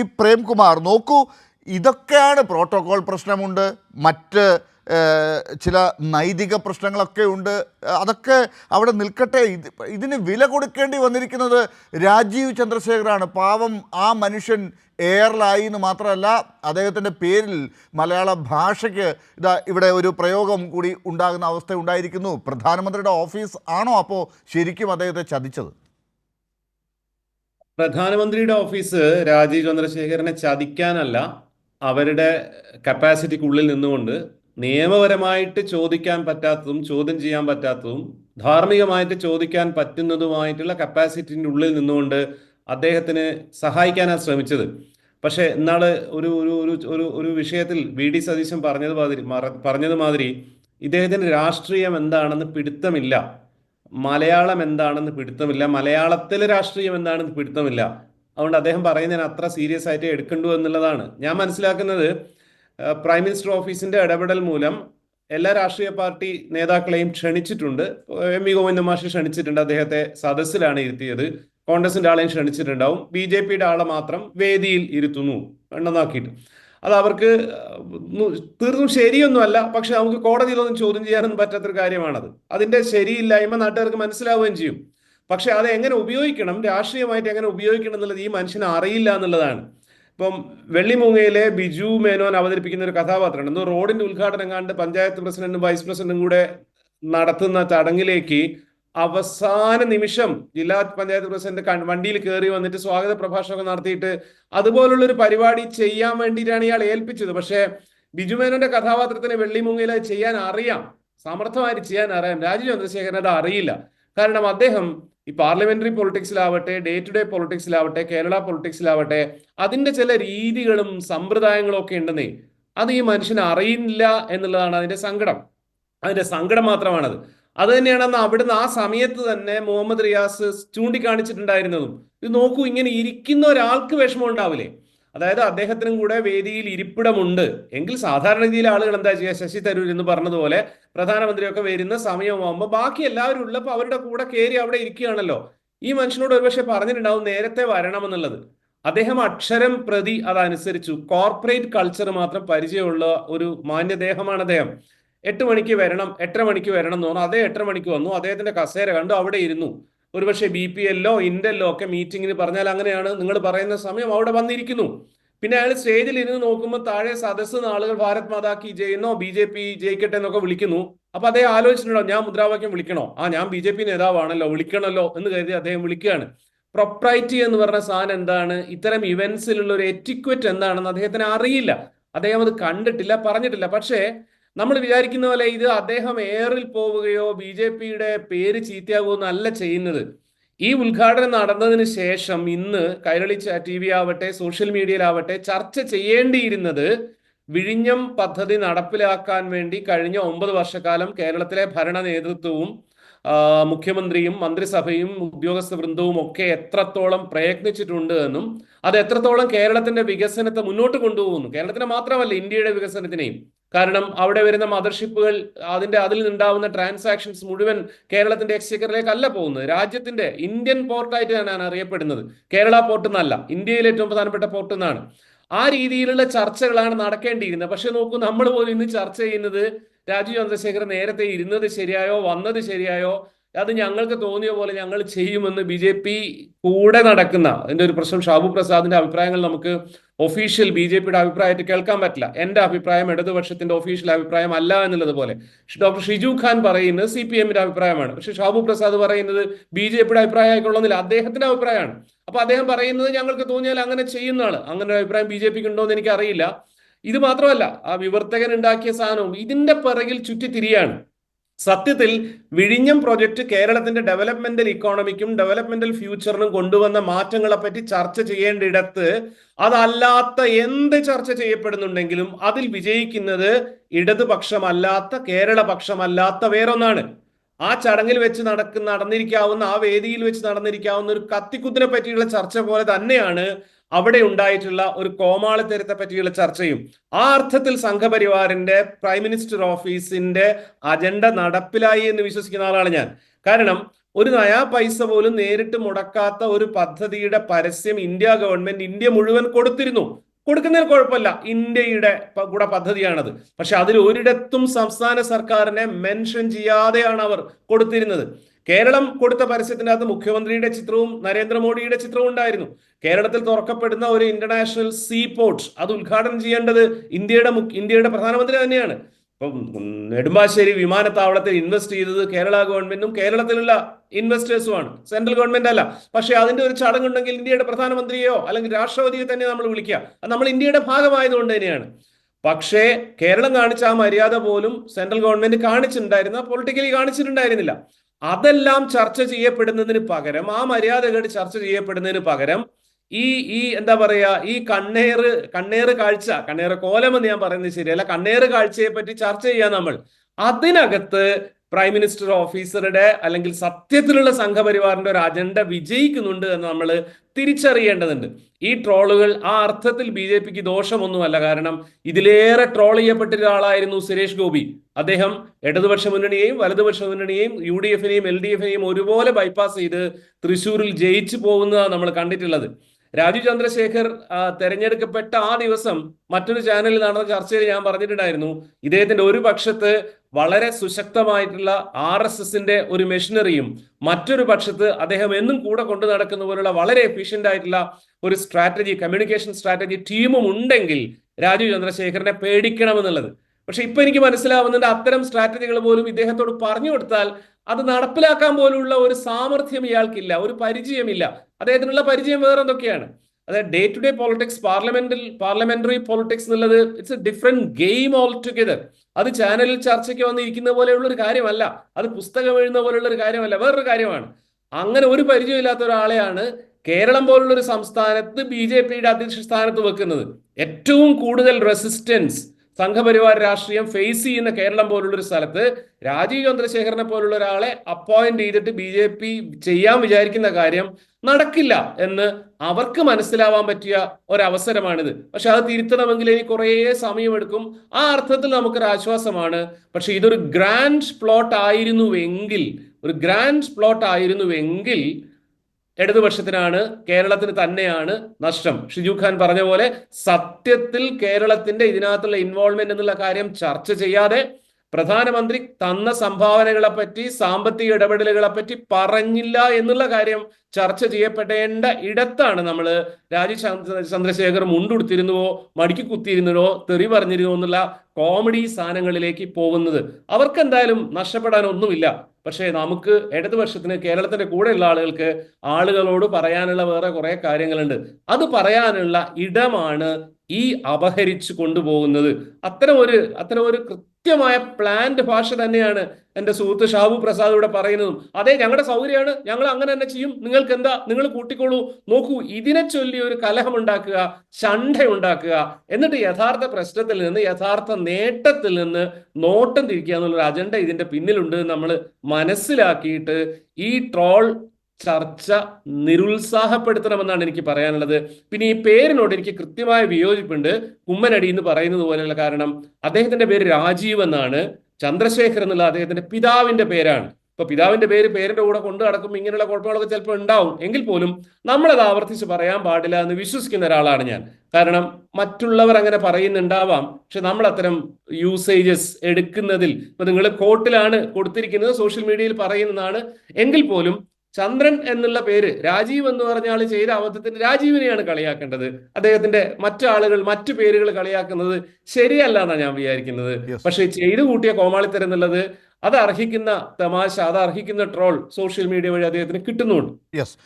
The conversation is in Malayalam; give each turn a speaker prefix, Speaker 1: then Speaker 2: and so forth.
Speaker 1: ഈ പ്രേംകുമാർ നോക്കൂ ഇതൊക്കെയാണ് പ്രോട്ടോകോൾ പ്രശ്നമുണ്ട്. മറ്റ് ചില നൈതിക പ്രശ്നങ്ങളൊക്കെ ഉണ്ട്. അതൊക്കെ അവിടെ നിൽക്കട്ടെ. ഇത് ഇതിന് വില കൊടുക്കേണ്ടി വന്നിരിക്കുന്നത് രാജീവ് ചന്ദ്രശേഖരാണ്. പാവം ആ മനുഷ്യൻ എയറിലായി എന്ന് മാത്രമല്ല അദ്ദേഹത്തിന്റെ പേരിൽ മലയാള ഭാഷയ്ക്ക് ഇതാ ഇവിടെ ഒരു പ്രയോഗം കൂടി ഉണ്ടാകുന്ന അവസ്ഥ ഉണ്ടായിരിക്കുന്നു പ്രധാനമന്ത്രിയുടെ ഓഫീസ് ആണോ അപ്പോൾ ശരിക്കും അദ്ദേഹത്തെ ചതിച്ചത്?
Speaker 2: പ്രധാനമന്ത്രിയുടെ ഓഫീസ് രാജീവ് ചന്ദ്രശേഖരനെ ചതിക്കാനല്ല അവരുടെ കപ്പാസിറ്റിക്കുള്ളിൽ നിന്നുകൊണ്ട് നിയമപരമായിട്ട് ചോദിക്കാൻ പറ്റാത്തതും ചോദ്യം ചെയ്യാൻ പറ്റാത്തതും ധാർമ്മികമായിട്ട് ചോദിക്കാൻ പറ്റുന്നതുമായിട്ടുള്ള കപ്പാസിറ്റിന്റെ ഉള്ളിൽ നിന്നുകൊണ്ട് അദ്ദേഹത്തിന് സഹായിക്കാനാണ് ശ്രമിച്ചത്. പക്ഷേ ഇന്നാൾ ഒരു ഒരു ഒരു ഒരു ഒരു വിഷയത്തിൽ വി ഡി സതീശൻ പറഞ്ഞത് മാതിരി പറഞ്ഞത് മാതിരി ഇദ്ദേഹത്തിന് രാഷ്ട്രീയം എന്താണെന്ന് പിടുത്തമില്ല. മലയാളം എന്താണെന്ന് പിടുത്തമില്ല. മലയാളത്തിലെ രാഷ്ട്രീയം എന്താണെന്ന് പിടുത്തമില്ല. അതുകൊണ്ട് അദ്ദേഹം പറയുന്നതിന് അത്ര സീരിയസ് ആയിട്ട് എടുക്കണ്ടു എന്നുള്ളതാണ്. ഞാൻ മനസ്സിലാക്കുന്നത് പ്രൈം മിനിസ്റ്റർ ഓഫീസിന്റെ ഇടപെടൽ മൂലം എല്ലാ രാഷ്ട്രീയ പാർട്ടി നേതാക്കളെയും ക്ഷണിച്ചിട്ടുണ്ട്. എം വി ഗോവിന്ദ മാഷ് ക്ഷണിച്ചിട്ടുണ്ട്. അദ്ദേഹത്തെ സദസ്സിലാണ് ഇരുത്തിയത്. കോൺഗ്രസിന്റെ ആളെയും ക്ഷണിച്ചിട്ടുണ്ടാവും. ബി ജെ പിയുടെ ആളെ മാത്രം വേദിയിൽ ഇരുത്തുന്നു. എണ്ണമാക്കിയിട്ട് അത് അവർക്ക് തീർത്തും ശരിയൊന്നുമല്ല. പക്ഷെ നമുക്ക് കോടതിയിലൊന്നും ചോദ്യം ചെയ്യാനൊന്നും പറ്റാത്തൊരു കാര്യമാണത്. അതിന്റെ ശരിയില്ലായ്മ നാട്ടുകാർക്ക് മനസ്സിലാവുകയും ചെയ്യും. പക്ഷെ അത് എങ്ങനെ ഉപയോഗിക്കണം? രാഷ്ട്രീയമായിട്ട് എങ്ങനെ ഉപയോഗിക്കണം എന്നുള്ളത് ഈ മനുഷ്യന് അറിയില്ല എന്നുള്ളതാണ്. ഇപ്പം വെള്ളിമൂങ്ങയിലെ ബിജു മേനോൻ അവതരിപ്പിക്കുന്ന ഒരു കഥാപാത്രമാണ് എന്തോ റോഡിന്റെ ഉദ്ഘാടനം കണ്ട് പഞ്ചായത്ത് പ്രസിഡന്റും വൈസ് പ്രസിഡന്റും കൂടെ നടത്തുന്ന ചടങ്ങിലേക്ക് അവസാന നിമിഷം ജില്ലാ പഞ്ചായത്ത് പ്രസിഡന്റ് വണ്ടിയിൽ കയറി വന്നിട്ട് സ്വാഗത പ്രഭാഷണം നടത്തിയിട്ട് അതുപോലുള്ള ഒരു പരിപാടി ചെയ്യാൻ വേണ്ടിയിട്ടാണ് ഇയാൾ ഏൽപ്പിച്ചത്. പക്ഷേ ബിജുമേനോന്റെ കഥാപാത്രത്തിന് വെള്ളിമുങ്ങയിൽ അത് ചെയ്യാൻ അറിയാം. സമർത്ഥമായിട്ട് ചെയ്യാൻ അറിയാം. രാജീവ് ചന്ദ്രശേഖരൻ അത് അറിയില്ല. കാരണം അദ്ദേഹം ഈ പാർലമെന്ററി പൊളിറ്റിക്സിലാവട്ടെ ഡേ ടു ഡേ പൊളിറ്റിക്സിലാവട്ടെ കേരള പൊളിറ്റിക്സിലാവട്ടെ അതിന്റെ ചില രീതികളും സമ്പ്രദായങ്ങളും ഒക്കെ ഉണ്ടെന്നേ അത് ഈ മനുഷ്യന് അറിയില്ല എന്നുള്ളതാണ് അതിന്റെ സങ്കടം. അതിന്റെ സങ്കടം മാത്രമാണത്. അത് തന്നെയാണെന്ന് അവിടുന്ന് ആ സമയത്ത് തന്നെ മുഹമ്മദ് റിയാസ് ചൂണ്ടിക്കാണിച്ചിട്ടുണ്ടായിരുന്നതും. ഇത് നോക്കൂ ഇങ്ങനെ ഇരിക്കുന്ന ഒരാൾക്ക് വിഷമം ഉണ്ടാവില്ലേ? അതായത് അദ്ദേഹത്തിനും കൂടെ വേദിയിൽ ഇരിപ്പിടമുണ്ട്. എങ്കിൽ സാധാരണ രീതിയിൽ ആളുകൾ എന്താ ചെയ്യുക? ശശി തരൂർ എന്ന് പറഞ്ഞതുപോലെ പ്രധാനമന്ത്രിയൊക്കെ വരുന്ന സമയമാകുമ്പോൾ ബാക്കി എല്ലാവരും ഉള്ളപ്പോൾ അവരുടെ കൂടെ കയറി അവിടെ ഇരിക്കുകയാണല്ലോ. ഈ മനുഷ്യനോട് ഒരുപക്ഷെ പറഞ്ഞിട്ടുണ്ടാവും നേരത്തെ വരണമെന്നുള്ളത്. അദ്ദേഹം അക്ഷരം പ്രതി അതനുസരിച്ചു. കോർപ്പറേറ്റ് കൾച്ചർ മാത്രം പരിചയമുള്ള ഒരു മാന്യദേഹമാണ് അദ്ദേഹം. എട്ട് മണിക്ക് വരണം എട്ടര മണിക്ക് വരണം എന്ന് പറഞ്ഞു അതേ എട്ടര മണിക്ക് വന്നു. അദ്ദേഹത്തിന്റെ കസേര കണ്ടു അവിടെ ഇരുന്നു. ഒരുപക്ഷെ ബി പി എല്ലോ ഇന്റല്ലോ ഒക്കെ മീറ്റിംഗിന് പറഞ്ഞാൽ അങ്ങനെയാണ് നിങ്ങൾ പറയുന്ന സമയം അവിടെ വന്നിരിക്കുന്നു. പിന്നെ അയാൾ സ്റ്റേജിൽ ഇരുന്ന് നോക്കുമ്പോൾ താഴെ സദസ്സ് ആളുകൾ ഭാരത് മാതാ കി ജയിന്നോ ബി ജെ പി ജയിക്കട്ടെ എന്നൊക്കെ വിളിക്കുന്നു. അപ്പൊ അദ്ദേഹം ആലോചിച്ചിട്ടുണ്ടോ ഞാൻ മുദ്രാവാക്യം വിളിക്കണോ? ആ ഞാൻ ബി ജെ പി നേതാവാണല്ലോ വിളിക്കണല്ലോ എന്ന് കരുതി അദ്ദേഹം വിളിക്കുകയാണ്. പ്രൊപ്രൈറ്റി എന്ന് പറഞ്ഞ സാധനം എന്താണ്? ഇത്തരം ഇവന്റ്സിലുള്ള ഒരു എറ്റിക്വറ്റ് എന്താണെന്ന് അദ്ദേഹത്തിന് അറിയില്ല. അദ്ദേഹം അത് കണ്ടിട്ടില്ല പറഞ്ഞിട്ടില്ല. പക്ഷേ നമ്മൾ വിചാരിക്കുന്ന പോലെ ഇത് അദ്ദേഹം എയറിൽ പോവുകയോ ബി ജെ പിയുടെ പേര് ചീത്തയാകുകയോ എന്നല്ല ചെയ്യുന്നത്. ഈ ഉദ്ഘാടനം നടന്നതിന് ശേഷം ഇന്ന് കൈരളി ടി വി ആവട്ടെ സോഷ്യൽ മീഡിയയിലാവട്ടെ ചർച്ച ചെയ്യേണ്ടിയിരുന്നത് വിഴിഞ്ഞം പദ്ധതി നടപ്പിലാക്കാൻ വേണ്ടി കഴിഞ്ഞ ഒമ്പത് വർഷക്കാലം കേരളത്തിലെ ഭരണ നേതൃത്വവും മുഖ്യമന്ത്രിയും മന്ത്രിസഭയും ഉദ്യോഗസ്ഥ വൃന്ദവും ഒക്കെ എത്രത്തോളം പ്രയത്നിച്ചിട്ടുണ്ട് എന്നും അത് എത്രത്തോളം കേരളത്തിന്റെ വികസനത്തെ മുന്നോട്ട് കൊണ്ടുപോകുന്നു. കേരളത്തിന് മാത്രമല്ല ഇന്ത്യയുടെ വികസനത്തിനെയും. കാരണം അവിടെ വരുന്ന മദർഷിപ്പുകൾ അതിന്റെ അതിൽ നിന്നുണ്ടാവുന്ന ട്രാൻസാക്ഷൻസ് മുഴുവൻ കേരളത്തിന്റെ എക്സ്ചക്കറിലേക്ക് അല്ല പോകുന്നത്. രാജ്യത്തിന്റെ ഇന്ത്യൻ പോർട്ടായിട്ട് ഞാൻ അറിയപ്പെടുന്നത്. കേരള പോർട്ട് എന്നല്ല ഇന്ത്യയിലെ ഏറ്റവും പ്രധാനപ്പെട്ട പോർട്ട് എന്നാണ്. ആ രീതിയിലുള്ള ചർച്ചകളാണ് നടക്കേണ്ടിയിരുന്നത്. പക്ഷെ നോക്കൂ നമ്മൾ പോലും ഇന്ന് ചർച്ച ചെയ്യുന്നത് രാജീവ് ചന്ദ്രശേഖരൻ നേരത്തെ ഇരുന്നത് ശരിയായോ വന്നത് ശരിയായോ അത് ഞങ്ങൾക്ക് തോന്നിയ പോലെ ഞങ്ങൾ ചെയ്യുമെന്ന് ബി ജെ പി കൂടെ നടക്കുന്ന അതിന്റെ ഒരു പ്രശ്നം ഷാബു പ്രസാദിന്റെ അഭിപ്രായങ്ങൾ നമുക്ക് ഒഫീഷ്യൽ ബി ജെ പിയുടെ അഭിപ്രായമായിട്ട് കേൾക്കാൻ പറ്റില്ല. എന്റെ അഭിപ്രായം ഇടതുപക്ഷത്തിന്റെ ഒഫീഷ്യൽ അഭിപ്രായം അല്ല എന്നുള്ളത് പോലെ ഡോക്ടർ ഷിജു ഖാൻ പറയുന്നത് സി പി എമ്മിന്റെ അഭിപ്രായമാണ്. പക്ഷെ ഷാബു പ്രസാദ് പറയുന്നത് ബി ജെ പിയുടെ അഭിപ്രായം ആയിക്കൊള്ളുന്നില്ല അദ്ദേഹത്തിന്റെ അഭിപ്രായമാണ്. അപ്പൊ അദ്ദേഹം പറയുന്നത് ഞങ്ങൾക്ക് തോന്നിയാൽ അങ്ങനെ ചെയ്യുന്നതാണ്. അങ്ങനെ ഒരു അഭിപ്രായം ബി ജെ പിക്ക് ഉണ്ടോ എന്ന് എനിക്ക് അറിയില്ല ഇത് മാത്രമല്ല ആ വിവർത്തകൻ ഉണ്ടാക്കിയ സാധനവും ഇതിന്റെ പിറകിൽ ചുറ്റിത്തിരിയാണ്. സത്യത്തിൽ വിഴിഞ്ഞം പ്രോജക്റ്റ് കേരളത്തിന്റെ ഡെവലപ്മെന്റൽ ഇക്കോണമിക്കും ഡെവലപ്മെന്റൽ ഫ്യൂച്ചറിനും കൊണ്ടുവന്ന മാറ്റങ്ങളെ പറ്റി ചർച്ച ചെയ്യേണ്ടിടത്ത് അതല്ലാത്ത എന്ത് ചർച്ച ചെയ്യപ്പെടുന്നുണ്ടെങ്കിലും അതിൽ വിജയിക്കുന്നത് ഇടതുപക്ഷമല്ലാത്ത കേരളപക്ഷമല്ലാത്ത വേറൊന്നാണ്. ആ ചടങ്ങിൽ വെച്ച് നടക്ക് നടന്നിരിക്കാവുന്ന ആ വേദിയിൽ വെച്ച് നടന്നിരിക്കാവുന്ന ഒരു കത്തിക്കുത്തിനെ പറ്റിയുള്ള ചർച്ച പോലെ തന്നെയാണ് അവിടെ ഉണ്ടായിട്ടുള്ള ഒരു കോമാളിത്തരത്തെ പറ്റിയുള്ള ചർച്ചയും. ആ അർത്ഥത്തിൽ സംഘപരിവാറിന്റെ പ്രൈം മിനിസ്റ്റർ ഓഫീസിന്റെ അജണ്ട നടപ്പിലായി എന്ന് വിശ്വസിക്കുന്ന ആളാണ് ഞാൻ. കാരണം ഒരു നയാ പൈസ പോലും നേരിട്ട് മുടക്കാത്ത ഒരു പദ്ധതിയുടെ പരസ്യം ഇന്ത്യ ഗവൺമെന്റ് ഇന്ത്യ മുഴുവൻ കൊടുത്തിരുന്നു. കൊടുക്കുന്നതിന് കുഴപ്പമില്ല. ഇന്ത്യയുടെ കൂടെ പദ്ധതിയാണത്. പക്ഷെ അതിൽ ഒരിടത്തും സംസ്ഥാന സർക്കാരിനെ മെൻഷൻ ചെയ്യാതെയാണ് അവർ കൊടുത്തിരുന്നത്. കേരളം കൊടുത്ത പരസ്യത്തിന്റെ അകത്ത് മുഖ്യമന്ത്രിയുടെ ചിത്രവും നരേന്ദ്രമോദിയുടെ ചിത്രവും ഉണ്ടായിരുന്നു. കേരളത്തിൽ തുറക്കപ്പെടുന്ന ഒരു ഇന്റർനാഷണൽ സീ പോർട്ട് അത് ഉദ്ഘാടനം ചെയ്യേണ്ടത് ഇന്ത്യയുടെ ഇന്ത്യയുടെ പ്രധാനമന്ത്രി തന്നെയാണ്. ഇപ്പം നെടുമ്പാശ്ശേരി വിമാനത്താവളത്തിൽ ഇൻവെസ്റ്റ് ചെയ്തത് കേരള ഗവൺമെന്റും കേരളത്തിലുള്ള ഇൻവെസ്റ്റേഴ്സുമാണ്. സെൻട്രൽ ഗവൺമെന്റ് അല്ല പക്ഷേ അതിന്റെ ഒരു ചടങ്ങുണ്ടെങ്കിൽ ഇന്ത്യയുടെ പ്രധാനമന്ത്രിയോ അല്ലെങ്കിൽ രാഷ്ട്രപതിയെ തന്നെ നമ്മൾ വിളിക്കുക. അത് നമ്മൾ ഇന്ത്യയുടെ ഭാഗമായതുകൊണ്ട് തന്നെയാണ്. പക്ഷേ കേരളം കാണിച്ച ആ മര്യാദ പോലും സെൻട്രൽ ഗവൺമെന്റ് കാണിച്ചിട്ടുണ്ടായിരുന്ന പൊളിറ്റിക്കലി കാണിച്ചിട്ടുണ്ടായിരുന്നില്ല. അതെല്ലാം ചർച്ച ചെയ്യപ്പെടുന്നതിന് പകരം ആ മര്യാദകൾ ചർച്ച ചെയ്യപ്പെടുന്നതിന് പകരം ഈ ഈ എന്താ പറയാ ഈ കണ്ണേർ കണ്ണേർ കാഴ്ച കണ്ണേർ കോലം എന്ന് ഞാൻ പറയുന്നത് ശരിയല്ല കണ്ണേർ കാഴ്ചയെ പറ്റി ചർച്ച ചെയ്യാൻ നമ്മൾ. അതിനകത്ത് പ്രൈം മിനിസ്റ്റർ ഓഫീസറുടെ അല്ലെങ്കിൽ സത്യത്തിലുള്ള സംഘപരിവാറിന്റെ ഒരു അജണ്ട വിജയിക്കുന്നുണ്ട് എന്ന് നമ്മൾ തിരിച്ചറിയേണ്ടതുണ്ട്. ഈ ട്രോളുകൾ ആ അർത്ഥത്തിൽ ബി ജെ പിക്ക് ദോഷമൊന്നുമല്ല. കാരണം ഇതിലേറെ ട്രോൾ ചെയ്യപ്പെട്ട ഒരാളായിരുന്നു സുരേഷ് ഗോപി. അദ്ദേഹം ഇടതുപക്ഷ മുന്നണിയെയും വലതുപക്ഷ മുന്നണിയെയും യു ഡി എഫിനെയും എൽ ഡി എഫിനെയും ഒരുപോലെ ബൈപ്പാസ് ചെയ്ത് തൃശ്ശൂരിൽ ജയിച്ചു പോകുന്നതാണ് നമ്മൾ കണ്ടിട്ടുള്ളത്. രാജീവ് ചന്ദ്രശേഖർ തെരഞ്ഞെടുക്കപ്പെട്ട ആ ദിവസം മറ്റൊരു ചാനലിൽ നടന്ന ചർച്ചയിൽ ഞാൻ പറഞ്ഞിട്ടുണ്ടായിരുന്നു. ഇദ്ദേഹത്തിന്റെ ഒരു പക്ഷത്ത് വളരെ സുശക്തമായിട്ടുള്ള ആർ എസ് എസിന്റെ ഒരു മെഷീനറിയും മറ്റൊരു പക്ഷത്ത് അദ്ദേഹം എന്നും കൂടെ കൊണ്ടു നടക്കുന്ന പോലുള്ള വളരെ എഫിഷ്യന്റ് ആയിട്ടുള്ള ഒരു സ്ട്രാറ്റജി കമ്മ്യൂണിക്കേഷൻ സ്ട്രാറ്റജി ടീമും ഉണ്ടെങ്കിൽ രാജീവ് ചന്ദ്രശേഖരനെ പേടിക്കണമെന്നുള്ളത്. പക്ഷെ ഇപ്പൊ എനിക്ക് മനസ്സിലാവുന്നുണ്ട് അത്തരം സ്ട്രാറ്റജികൾ പോലും ഇദ്ദേഹത്തോട് പറഞ്ഞു കൊടുത്താൽ അത് നടപ്പിലാക്കാൻ പോലുള്ള ഒരു സാമർഥ്യം ഇയാൾക്കില്ല ഒരു പരിചയമില്ല. അദ്ദേഹത്തിനുള്ള പരിചയം വേറെ എന്തൊക്കെയാണ്? അതായത് ഡേ ടു ഡേ പോളിറ്റിക്സ് പാർലമെന്റിൽ പാർലമെന്ററി പോളിറ്റിക്സ് എന്നുള്ളത് it's a different game altogether അത് ചാനലിൽ ചർച്ചയ്ക്ക് വന്നിരിക്കുന്ന പോലെയുള്ള ഒരു കാര്യമല്ല. അത് പുസ്തകം എഴുതുന്ന പോലെയുള്ള ഒരു കാര്യമല്ല. വേറൊരു കാര്യമാണ്. അങ്ങനെ ഒരു പരിചയമില്ലാത്ത ഒരാളെയാണ് കേരളം പോലുള്ള ഒരു സംസ്ഥാനത്ത് ബി ജെ പിയുടെ അധ്യക്ഷ സ്ഥാനത്ത് വെക്കുന്നത്. ഏറ്റവും കൂടുതൽ റെസിസ്റ്റൻസ് സംഘപരിവാർ രാഷ്ട്രീയം ഫേസ് ചെയ്യുന്ന കേരളം പോലുള്ള ഒരു സ്ഥലത്ത് രാജീവ് ചന്ദ്രശേഖരനെ പോലുള്ള ഒരാളെ അപ്പോയിന്റ് ചെയ്തിട്ട് ബി ജെ പി ചെയ്യാൻ വിചാരിക്കുന്ന കാര്യം നടക്കില്ല എന്ന് അവർക്ക് മനസ്സിലാവാൻ പറ്റിയ ഒരവസരമാണിത്. പക്ഷെ അത് തിരുത്തണമെങ്കിൽ ഇനി കുറേ സമയമെടുക്കും. ആ അർത്ഥത്തിൽ നമുക്കൊരു ആശ്വാസമാണ്. പക്ഷെ ഇതൊരു ഗ്രാൻഡ് പ്ലോട്ട് ആയിരുന്നുവെങ്കിൽ ഒരു ഗ്രാൻഡ് പ്ലോട്ട് ആയിരുന്നുവെങ്കിൽ ഇടതുപക്ഷത്തിനാണ് കേരളത്തിന് തന്നെയാണ് നഷ്ടം. ഷിജു ഖാൻ പറഞ്ഞ പോലെ സത്യത്തിൽ കേരളത്തിന്റെ ഇതിനകത്തുള്ള ഇൻവോൾവ്മെന്റ് എന്നുള്ള കാര്യം ചർച്ച ചെയ്യാതെ പ്രധാനമന്ത്രി തന്ന സംഭാവനകളെ പറ്റി സാമ്പത്തിക ഇടപെടലുകളെ പറ്റി പറഞ്ഞില്ല എന്നുള്ള കാര്യം ചർച്ച ചെയ്യപ്പെടേണ്ട ഇടത്താണ് നമ്മൾ രാജീവ് ചന്ദ്ര- ചന്ദ്രശേഖർ മുണ്ടുടുത്തിരുന്നുവോ മടിക്ക് കുത്തിയിരുന്നുവോ തെറി പറഞ്ഞിരുന്നോ എന്നുള്ള കോമഡി സാധനങ്ങളിലേക്ക് പോകുന്നത്. അവർക്ക് എന്തായാലും നഷ്ടപ്പെടാനൊന്നുമില്ല. പക്ഷേ നമുക്ക് ഇടതുപക്ഷത്തിന് കേരളത്തിന്റെ കൂടെയുള്ള ആളുകൾക്ക് ആളുകളോട് പറയാനുള്ള വേറെ കുറെ കാര്യങ്ങളുണ്ട്. അത് പറയാനുള്ള ഇടമാണ് ഈ അപഹരിച്ചു കൊണ്ടുപോകുന്നത്. അത്തരം ഒരു അത്തരം ഒരു കൃത്യമായ പ്ലാൻഡ് ഭാഷ തന്നെയാണ് എന്റെ സുഹൃത്ത് ഷാബു പ്രസാദ് ഇവിടെ പറയുന്നതും. അതെ ഞങ്ങളുടെ സൗകര്യമാണ് ഞങ്ങൾ അങ്ങനെ തന്നെ ചെയ്യും. നിങ്ങൾക്ക് എന്താ നിങ്ങൾ കൂട്ടിക്കോളൂ. നോക്കൂ ഇതിനെ ചൊല്ലി ഒരു കലഹം ഉണ്ടാക്കുക ചണ്ട ഉണ്ടാക്കുക എന്നിട്ട് യഥാർത്ഥ പ്രശ്നത്തിൽ നിന്ന് യഥാർത്ഥ നേട്ടത്തിൽ നിന്ന് നോട്ടം തിരിക്കുക എന്നുള്ളൊരു അജണ്ട ഇതിന്റെ പിന്നിലുണ്ട് നമ്മൾ മനസ്സിലാക്കിയിട്ട് ഈ ട്രോൾ ചർച്ച നിരുത്സാഹപ്പെടുത്തണമെന്നാണ് എനിക്ക് പറയാനുള്ളത്. പിന്നെ ഈ പേരിനോട് എനിക്ക് കൃത്യമായ വിയോജിപ്പുണ്ട്. കുമ്മനടി എന്ന് പറയുന്നത് പോലെയുള്ള കാരണം അദ്ദേഹത്തിന്റെ പേര് രാജീവ് എന്നാണ്. ചന്ദ്രശേഖർ എന്നുള്ള അദ്ദേഹത്തിന്റെ പിതാവിന്റെ പേരാണ്. ഇപ്പൊ പിതാവിന്റെ പേര് പേരിന്റെ കൂടെ കൊണ്ടു നടക്കുമ്പോൾ ഇങ്ങനെയുള്ള കുഴപ്പങ്ങളൊക്കെ ചിലപ്പോൾ ഉണ്ടാവും. എങ്കിൽ പോലും നമ്മളത് ആവർത്തിച്ച് പറയാൻ പാടില്ല എന്ന് വിശ്വസിക്കുന്ന ഒരാളാണ് ഞാൻ. കാരണം മറ്റുള്ളവർ അങ്ങനെ പറയുന്നുണ്ടാവാം. പക്ഷെ നമ്മൾ അത്തരം യൂസേജസ് എടുക്കുന്നതിൽ ഇപ്പൊ നിങ്ങൾ കോട്ടിലാണ് കൊടുത്തിരിക്കുന്നത് സോഷ്യൽ മീഡിയയിൽ പറയുന്നതാണ്. എങ്കിൽ പോലും ചന്ദ്രൻ എന്നുള്ള പേര് രാജീവ് എന്ന് പറഞ്ഞ ആൾ ചെയ്ത അബദ്ധത്തിന് രാജീവിനെയാണ് കളിയാക്കേണ്ടത്. അദ്ദേഹത്തിന്റെ മറ്റു ആളുകൾ മറ്റു പേരുകൾ കളിയാക്കുന്നത് ശരിയല്ല എന്നാണ് ഞാൻ വിചാരിക്കുന്നത്. പക്ഷെ ചെയ്തു കൂട്ടിയ കോമാളിത്തരം എന്നുള്ളത് അത് അർഹിക്കുന്ന തമാശ അത് അർഹിക്കുന്ന ട്രോൾ സോഷ്യൽ മീഡിയ വഴി അദ്ദേഹത്തിന് കിട്ടുന്നുണ്ട്.
Speaker 1: യെസ്